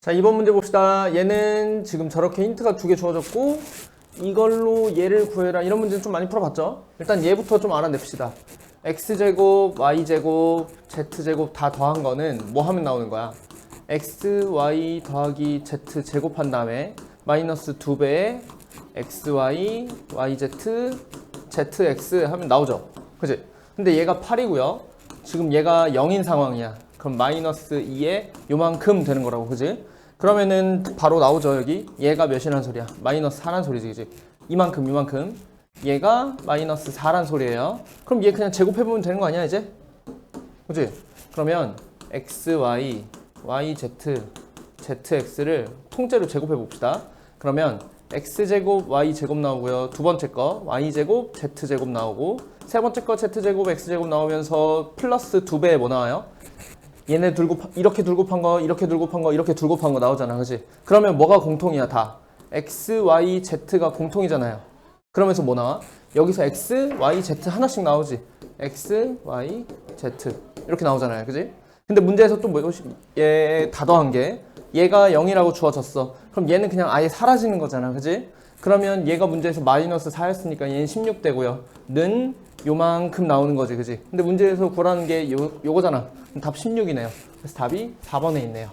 자, 이번 문제 봅시다. 얘는 지금 저렇게 힌트가 두 개 주어졌고, 이걸로 얘를 구해라. 이런 문제는 좀 많이 풀어봤죠? 일단 얘부터 좀 알아냅시다. x제곱, y제곱, z제곱 다 더한 거는 뭐 하면 나오는 거야? x, y 더하기 z 제곱한 다음에 마이너스 2배의 x, y, y, z, z, x 하면 나오죠? 그지? 근데 얘가 8이고요. 지금 얘가 0인 상황이야. 그럼 마이너스 2에 요만큼 되는 거라고, 그지? 그러면은 바로 나오죠, 여기. 얘가 몇이란 소리야? 마이너스 4란 소리지, 그지? 이만큼, 이만큼. 얘가 마이너스 4란 소리예요. 그럼 얘 그냥 제곱해보면 되는 거 아니야, 이제? 그지? 그러면 x, y, y, z, z, x를 통째로 제곱해 봅시다. 그러면 x제곱, y제곱 나오고요. 두 번째 거 y제곱, z제곱 나오고 세 번째 거 z제곱, x제곱 나오면서 플러스 두 배에 뭐 나와요? 얘네 둘 곱, 이렇게 둘 곱한 거, 이렇게 둘 곱한 거, 이렇게 둘 곱한 거 나오잖아. 그지? 그러면 뭐가 공통이야, 다? x, y, z가 공통이잖아요. 그러면서 뭐 나와? 여기서 x, y, z 하나씩 나오지. x, y, z 이렇게 나오잖아요. 그지? 근데 문제에서 또 뭐지? 얘다 더한 게 얘가 0이라고 주어졌어. 그럼 얘는 그냥 아예 사라지는 거잖아. 그지? 그러면 얘가 문제에서 마이너스 4였으니까 얘는 16 되고요. 는 요만큼 나오는 거지. 그지? 근데 문제에서 구하는 게 요, 요거잖아. 답 16이네요. 그래서 답이 4번에 있네요.